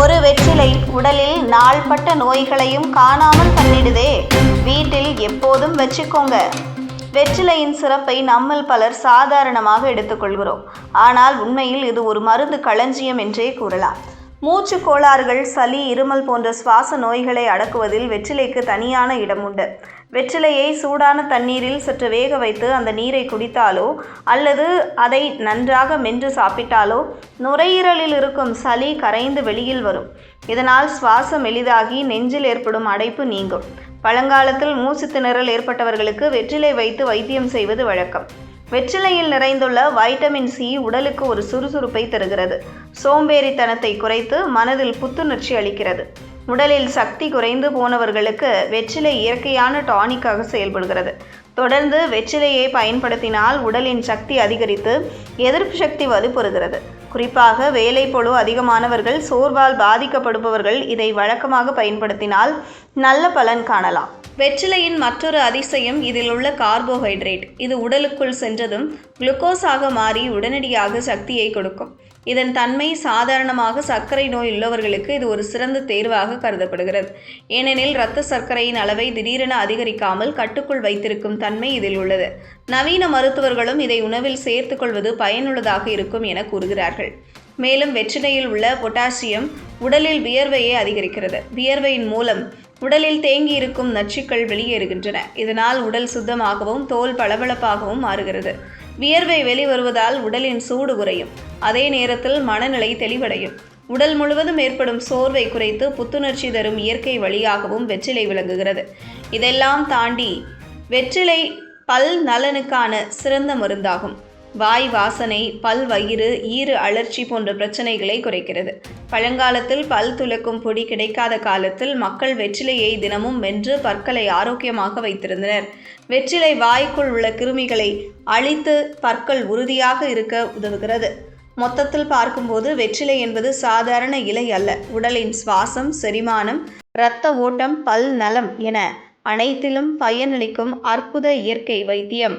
ஒரு வெற்றிலை உடலில் நாள்பட்ட நோய்களையும் காணாமல் பண்ணிடுதே வீட்டில் எப்போதும் வச்சுக்கோங்க. வெற்றிலையின் சிறப்பை நம்மில் பலர் சாதாரணமாக எடுத்துக்கொள்கிறோம். ஆனால் உண்மையில் இது ஒரு மருந்து களஞ்சியம் என்றே கூறலாம். மூச்சு கோளாறுகள் சளி இருமல் போன்ற சுவாச நோய்களை அடக்குவதில் வெற்றிலைக்கு தனியான இடம் உண்டு. வெற்றிலையை சூடான தண்ணீரில் சற்று வேக வைத்து அந்த நீரை குடித்தாலோ அல்லது அதை நன்றாக மென்று சாப்பிட்டாலோ நுரையீரலில் இருக்கும் சளி கரைந்து வெளியில் வரும். இதனால் சுவாசம் எளிதாகி நெஞ்சில் ஏற்படும் அடைப்பு நீங்கும். பழங்காலத்தில் மூச்சு திணறல் ஏற்பட்டவர்களுக்கு வெற்றிலை வைத்து வைத்தியம் செய்வது வழக்கம். வெற்றிலையில் நிறைந்துள்ள வைட்டமின் சி உடலுக்கு ஒரு சுறுசுறுப்பை தருகிறது. சோம்பேறித்தனத்தை குறைத்து மனதில் புத்துணர்ச்சி அளிக்கிறது. உடலில் சக்தி குறைந்து போனவர்களுக்கு வெற்றிலை இயற்கையான டானிக்காக செயல்படுகிறது. தொடர்ந்து வெற்றிலையை பயன்படுத்தினால் உடலின் சக்தி அதிகரித்து எதிர்ப்பு சக்தி வலுப்பெறுகிறது. குறிப்பாக வேலைப்பொழு அதிகமானவர்கள் சோர்வால் பாதிக்கப்படுபவர்கள் இதை வழக்கமாக பயன்படுத்தினால் நல்ல பலன் காணலாம். வெற்றிலையின் மற்றொரு அதிசயம் இதில் உள்ள கார்போஹைட்ரேட். இது உடலுக்குள் சென்றதும் குளுக்கோஸாக மாறி உடனடியாக சக்தியை கொடுக்கும். இதன் தன்மை சாதாரணமாக சர்க்கரை நோய் உள்ளவர்களுக்கு இது ஒரு சிறந்த தேர்வாக கருதப்படுகிறது. ஏனெனில் இரத்த சர்க்கரையின் அளவை திடீரென அதிகரிக்காமல் கட்டுக்குள் வைத்திருக்கும் தன்மை இதில் உள்ளது. நவீன மருத்துவர்களும் இதை உணவில் சேர்த்துக்கொள்வது பயனுள்ளதாக இருக்கும் என கூறுகிறார்கள். மேலும் வெற்றிலையில் உள்ள பொட்டாசியம் உடலில் வியர்வையை அதிகரிக்கிறது. வியர்வையின் மூலம் உடலில் தேங்கி இருக்கும் நச்சுக்கள் வெளியேறுகின்றன. இதனால் உடல் சுத்தமாகவும் தோல் பளபளப்பாகவும் மாறுகிறது. வியர்வை வெளிவருவதால் உடலின் சூடு குறையும். அதே நேரத்தில் மனநிலை தெளிவடையும். உடல் முழுவதும் ஏற்படும் சோர்வை குறைத்து புத்துணர்ச்சி தரும் இயற்கை வழியாகவும் வெற்றிலை விளங்குகிறது. இதெல்லாம் தாண்டி வெற்றிலை பல் நலனுக்கான சிறந்த மருந்தாகும். வாய் வாசனை பல் வயிறு ஈறு அழற்சி போன்ற பிரச்சனைகளை குறைக்கிறது. பழங்காலத்தில் பல் துலக்கும் பொடி கிடைக்காத காலத்தில் மக்கள் வெற்றிலையை தினமும் வென்று பற்களை ஆரோக்கியமாக வைத்திருந்தனர். வெற்றிலை வாய்க்குள் உள்ள கிருமிகளை அழித்து பற்கள் உறுதியாக இருக்க உதவுகிறது. மொத்தத்தில் பார்க்கும்போது வெற்றிலை என்பது சாதாரண இலை அல்ல. உடலின் சுவாசம் செரிமானம் இரத்த ஓட்டம் பல் நலம் என அனைத்திலும் பயனளிக்கும் அற்புத இயற்கை வைத்தியம்.